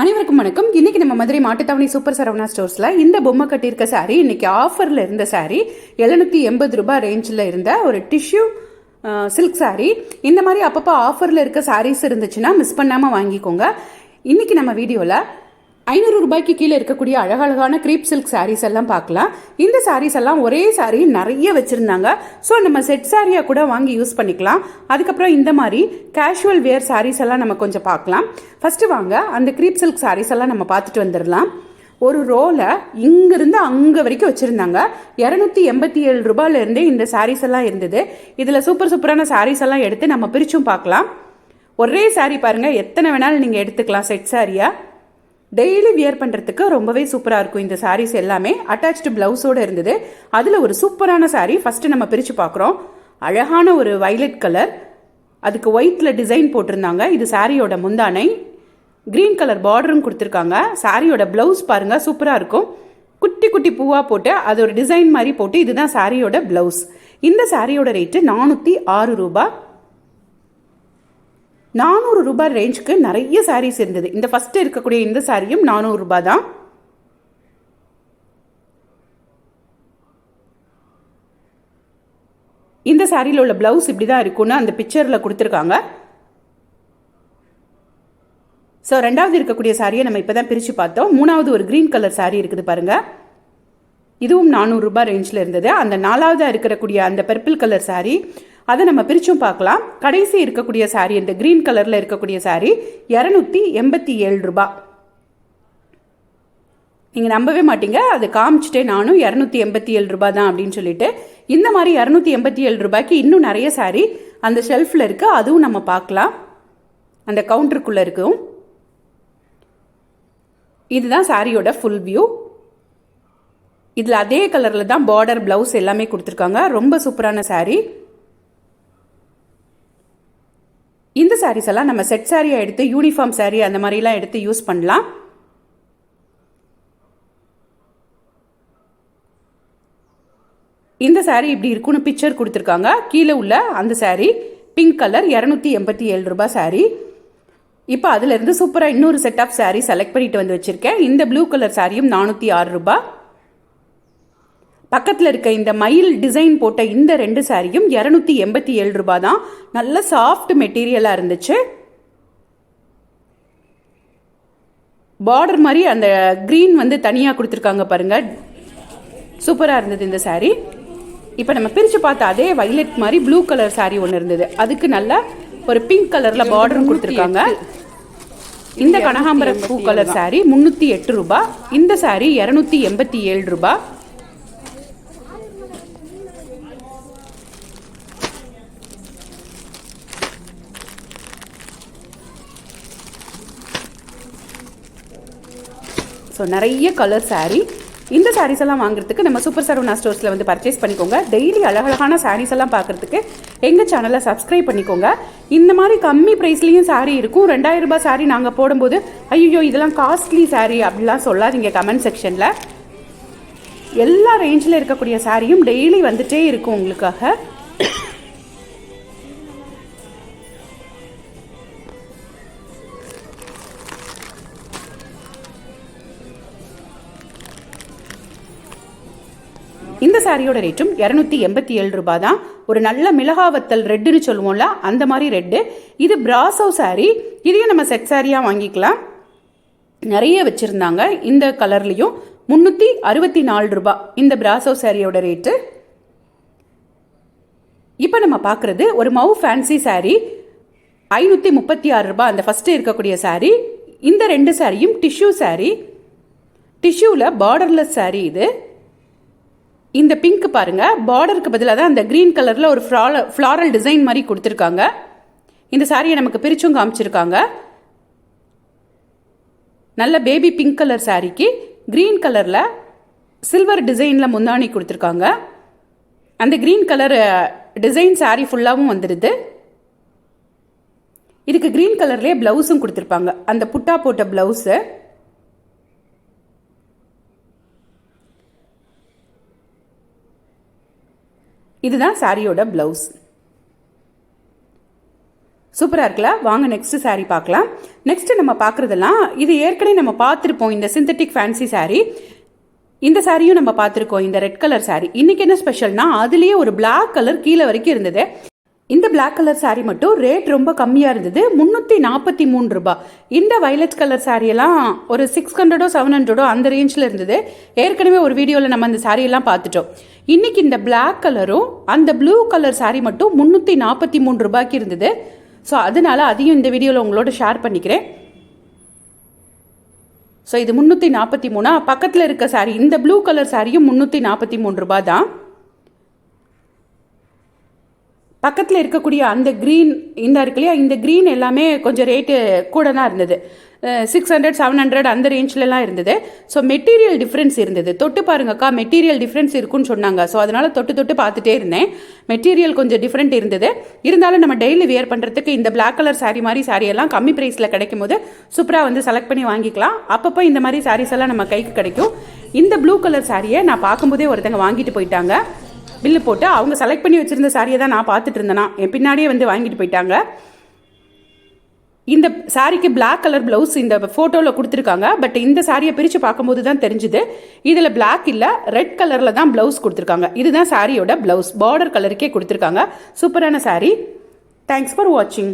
அனைவருக்கும் வணக்கம். இன்னைக்கு நம்ம மதுரை மாட்டுத்தாவணி சூப்பர் சரவணா ஸ்டோர்ஸில் இந்த பொம்மை கட்டியிருக்க சாரீ இன்னைக்கு ஆஃபரில் இருந்த saree எழுநூற்றி எண்பது ரூபாய் ரேஞ்சில் இருந்த ஒரு டிஷ்யூ சில்க் saree. இந்த மாதிரி அப்பப்போ ஆஃபரில் இருக்க சாரீஸ் இருந்துச்சுன்னா மிஸ் பண்ணாமல் வாங்கிக்கோங்க. இன்னைக்கு நம்ம வீடியோவில் ஐநூறு ரூபாய்க்கு கீழே இருக்கக்கூடிய அழகழகான க்ரீப் சில்க் சாரீஸ் எல்லாம் பார்க்கலாம். இந்த சாரீஸ் எல்லாம் ஒரே saree நிறைய வச்சுருந்தாங்க. ஸோ நம்ம செட் சாரியாக கூட வாங்கி யூஸ் பண்ணிக்கலாம். அதுக்கப்புறம் இந்த மாதிரி கேஷுவல் வேர் சாரீஸ் எல்லாம் நம்ம கொஞ்சம் பார்க்கலாம். ஃபஸ்ட்டு வாங்க அந்த க்ரீப் சில்க் சாரீஸ் எல்லாம் நம்ம பார்த்துட்டு வந்துடலாம். ஒரு ரோலை இங்கிருந்து அங்கே வரைக்கும் வச்சுருந்தாங்க. இரநூத்தி எண்பத்தி ஏழு ரூபாயிலேருந்தே இந்த சாரீஸ் எல்லாம் இருந்தது. இதில் சூப்பர் சூப்பரான சாரீஸ் எல்லாம் எடுத்து நம்ம பிரிச்சும் பார்க்கலாம். ஒரே saree பாருங்கள் எத்தனை வேணாலும் நீங்கள் எடுத்துக்கலாம் செட் சாரியாக டெய்லி வியர் பண்ணுறதுக்கு ரொம்பவே சூப்பராக இருக்கும். இந்த சாரீஸ் எல்லாமே அட்டாச்டு ப்ளவுஸோடு இருந்தது. அதில் ஒரு சூப்பரான சாரீ ஃபஸ்ட்டு நம்ம பிரித்து பார்க்குறோம். அழகான ஒரு வைலட் கலர் அதுக்கு ஒயிட்டில் டிசைன் போட்டிருந்தாங்க. இது சாரியோட முந்தானை. க்ரீன் கலர் பார்டரும் கொடுத்துருக்காங்க. சாரியோட ப்ளவுஸ் பாருங்கள் சூப்பராக இருக்கும். குட்டி குட்டி பூவாக போட்டு அது ஒரு டிசைன் மாதிரி போட்டு இதுதான் சாரியோட ப்ளவுஸ் இந்த சாரியோட ரேட்டு நானூற்றி ஆறு ரூபாய். நானூறு ரூபாய் ரேஞ்சுக்கு நிறைய சாரீஸ் இருந்தது. இந்த ஃபஸ்ட்டு இருக்கக்கூடிய இந்த சாரியும் நானூறு ரூபாய் தான். இந்த சாரியில் உள்ள பிளவுஸ் இப்படி தான் இருக்கும்னு அந்த பிக்சரில் கொடுத்துருக்காங்க. ஸோ ரெண்டாவது இருக்கக்கூடிய சாரியை நம்ம இப்போ தான் பிரித்து பார்த்தோம். மூணாவது ஒரு க்ரீன் கலர் சாரீ இருக்குது பாருங்கள் இதுவும் நானூறுரூபா ரேஞ்சில் இருந்தது. அந்த நாலாவதாக இருக்கக்கூடிய அந்த பர்பிள் கலர் சாரீ அதை நம்ம பிரிச்சும் பார்க்கலாம். கடைசி இருக்கக்கூடிய சாரி இந்த க்ரீன் கலரில் இருக்கக்கூடிய சாரி இரநூத்தி எண்பத்தி ஏழு ரூபாய் நீங்கள் நம்பவே மாட்டீங்க. அது காமிச்சிட்டே நானும் இரநூத்தி எண்பத்தி ஏழு ரூபாய் தான் அப்படின்னு சொல்லிட்டு இந்த மாதிரி இரநூத்தி எண்பத்தி ஏழு ரூபாய்க்கு இன்னும் நிறைய சாரி அந்த ஷெல்ஃபில் இருக்குது அதுவும் நம்ம பார்க்கலாம். அந்த கவுண்டருக்குள்ளே இருக்கும் இதுதான் சாரியோட ஃபுல் வியூ இதில் அதே கலரில் தான் பார்டர் ப்ளவுஸ் எல்லாமே கொடுத்துருக்காங்க. ரொம்ப சூப்பரான சாரீ இந்த சாரீஸ் எல்லாம் நம்ம செட் சாரியாக எடுத்து யூனிஃபார்ம் சாரீ அந்த மாதிரிலாம் எடுத்து யூஸ் பண்ணலாம். இந்த சாரீ இப்படி இருக்குன்னு பிக்சர் கொடுத்துருக்காங்க. கீழே உள்ள அந்த சாரீ பிங்க் கலர் இரநூத்தி எண்பத்தி ஏழு ரூபாய் சாரீ இப்போ அதுலேருந்து சூப்பராக இன்னொரு செட் ஆஃப் சாரீ செலக்ட் பண்ணிட்டு வந்து வச்சுருக்கேன். இந்த ப்ளூ கலர் சாரியும் நானூற்றி ஆறு ரூபாய். பக்கத்தில் இருக்க இந்த மயில் டிசைன் போட்ட இந்த ரெண்டு சாரியும் இரநூத்தி எண்பத்தி ஏழு ரூபா தான் நல்ல சாஃப்ட் மெட்டீரியலாக இருந்துச்சு. பார்டர் மாதிரி அந்த க்ரீன் வந்து தனியாக கொடுத்துருக்காங்க பாருங்கள் சூப்பராக இருந்தது இந்த சாரீ இப்போ நம்ம பிரித்து பார்த்த அதே வைலட் மாதிரி ப்ளூ கலர் சாரீ ஒன்று இருந்தது. அதுக்கு நல்லா ஒரு பிங்க் கலரில் பார்டரும் கொடுத்துருக்காங்க. இந்த கனகாம்பரம் பூ கலர் சாரீ முந்நூற்றி எட்டு ரூபாய். இந்த சாரீ இரநூத்தி எண்பத்தி ஏழு ரூபாய். ஸோ நிறைய கலர் சாரீ இந்த சாரீஸ் எல்லாம் வாங்குறதுக்கு நம்ம சூப்பர் சரவணா ஸ்டோர்ஸில் வந்து பர்ச்சேஸ் பண்ணிக்கோங்க. டெய்லி அழகழகான சாரீஸ் எல்லாம் பார்க்குறதுக்கு எங்கள் சேனலை சப்ஸ்கிரைப் பண்ணிக்கோங்க. இந்த மாதிரி கம்மி ப்ரைஸ்லேயும் சாரீ இருக்கும். ரெண்டாயிரம் ரூபாய் சாரீ நாங்கள் போடும்போது ஐயோ இதெல்லாம் காஸ்ட்லி சாரீ அப்படிலாம் சொல்லாதீங்க கமெண்ட் செக்ஷனில் எல்லா ரேஞ்சில் இருக்கக்கூடிய சாரியும் டெய்லி வந்துட்டே இருக்கும் உங்களுக்காக. இந்த சாரியோட ரேட்டும் இரநூத்தி எண்பத்தி ஏழு ரூபாய் தான் ஒரு நல்ல மிளகாவத்தல் ரெட்டுன்னு சொல்லுவோம்ல அந்த மாதிரி ரெட்டு. இது பிராசோ சாரி. இதையும் நம்ம செட் சாரியாக வாங்கிக்கலாம். நிறைய வச்சுருந்தாங்க. இந்த கலர்லேயும் முந்நூற்றி அறுபத்தி நாலு ரூபாய் இந்த பிராசோ சாரியோட ரேட்டு. இப்போ நம்ம பார்க்குறது ஒரு மவு ஃபேன்சி saree ஐநூற்றி முப்பத்தி ஆறு ரூபாய் அந்த ஃபஸ்ட்டு இருக்கக்கூடிய saree இந்த ரெண்டு சாரியும் டிஷ்யூ saree டிஷ்யூவில் பார்டர்லெஸ் saree இது. இந்த பிங்க் பாருங்க. பார்டருக்கு பதிலாக தான் அந்த க்ரீன் கலரில் ஒரு ஃப்ளால ஃப்ளாரல் டிசைன் மாதிரி கொடுத்துருக்காங்க. இந்த சாரியை நமக்கு பிரிச்சும் காமிச்சிருக்காங்க. நல்ல பேபி பிங்க் கலர் சாரிக்கு க்ரீன் கலரில் சில்வர் டிசைனில் முந்தாணி கொடுத்துருக்காங்க. அந்த க்ரீன் கலர் டிசைன் சாரி ஃபுல்லாகவும் வந்துடுது இதுக்கு க்ரீன் கலர்லேயே ப்ளவுஸும் கொடுத்துருப்பாங்க. அந்த புட்டா போட்ட ப்ளவுஸு இதுதான் சாரியோட ப்ளவுஸ் சூப்பராக இருக்குல்ல? வாங்க நெக்ஸ்ட் saree பார்க்கலாம். நெக்ஸ்ட் நம்ம பார்க்குறதெல்லாம் இது ஏற்கனவே நம்ம பார்த்துருப்போம் இந்த சிந்தட்டிக் ஃபேன்சி saree. இந்த சாரியும் நம்ம பார்த்துருக்கோம் இந்த ரெட் கலர் saree. இன்றைக்கி என்ன ஸ்பெஷல்னா அதுலேயே ஒரு பிளாக் கலர் கீழே வரைக்கும் இருந்தது. இந்த பிளாக் கலர் saree மட்டும் ரேட் ரொம்ப கம்மியாக இருந்தது. முந்நூற்றி நாற்பத்தி மூணு ரூபாய் இந்த வயலட் கலர் சாரியெல்லாம் எல்லாம் ஒரு சிக்ஸ் ஹண்ட்ரடோ செவன் ஹண்ட்ரடோ அந்த ரேஞ்சில் இருந்தது. ஏற்கனவே ஒரு வீடியோவில் நம்ம அந்த சாரியெல்லாம் எல்லாம் பார்த்துட்டோம். இன்றைக்கி இந்த பிளாக் கலரும் அந்த ப்ளூ கலர் saree மட்டும் முந்நூற்றி நாற்பத்தி மூணு ரூபாய்க்கு இருந்தது. ஸோ அதனால அதையும் இந்த வீடியோவில் உங்களோட ஷேர் பண்ணிக்கிறேன். ஸோ இது முந்நூற்றி நாற்பத்தி மூணா? பக்கத்தில் இருக்க சாரி இந்த ப்ளூ கலர் சாரியும் முந்நூற்றி நாற்பத்தி மூணு ரூபாய் தான். பக்கத்தில் இருக்கக்கூடிய அந்த க்ரீன் இந்த இருக்கு இல்லையா இந்த க்ரீன் எல்லாமே கொஞ்சம் ரேட்டு கூட தான் இருந்தது சிக்ஸ் ஹண்ட்ரட் செவன் ஹண்ட்ரட் அந்த ரேஞ்சிலலாம் இருந்தது. ஸோ மெட்டீரியல் டிஃப்ரென்ஸ் இருந்தது. தொட்டு பாருங்கக்கா மெட்டீரியல் டிஃப்ரென்ஸ் இருக்குன்னு சொன்னாங்க. ஸோ அதனால் தொட்டு தொட்டு பார்த்துட்டே இருந்தேன். மெட்டீரியல் கொஞ்சம் டிஃப்ரெண்ட் இருந்தது. இருந்தாலும் நம்ம டெய்லி வியர் பண்ணுறதுக்கு இந்த பிளாக் கலர் சாரீ மாதிரி சாரியெல்லாம் எல்லாம் கம்மி ப்ரைஸில் கிடைக்கும் போது சூப்பராக வந்து செலக்ட் பண்ணி வாங்கிக்கலாம். அப்பப்போ இந்த மாதிரி சாரீஸ் எல்லாம் நம்ம கைக்கு கிடைக்கும். இந்த ப்ளூ கலர் சாரியை நான் பார்க்கும்போதே ஒருத்தங்க வாங்கிட்டு போயிட்டாங்க. பில்லு போட்டு அவங்க செலக்ட் பண்ணி வச்சுருந்த சாரியை தான் நான் பார்த்துட்டு இருந்தேனா. என் பின்னாடியே வந்து வாங்கிட்டு போயிட்டாங்க. இந்த சாரிக்கு பிளாக் கலர் ப்ளவுஸ் இந்த ஃபோட்டோவில் கொடுத்துருக்காங்க. பட் இந்த சாரியை பிரித்து பார்க்கும்போது தான் தெரிஞ்சுது. இதில் பிளாக் இல்லை ரெட் கலரில் தான் ப்ளவுஸ் கொடுத்துருக்காங்க. இதுதான் சாரியோட ப்ளவுஸ் பார்டர் கலருக்கே கொடுத்துருக்காங்க. சூப்பரான சாரி தேங்க்ஸ் ஃபார் வாட்சிங்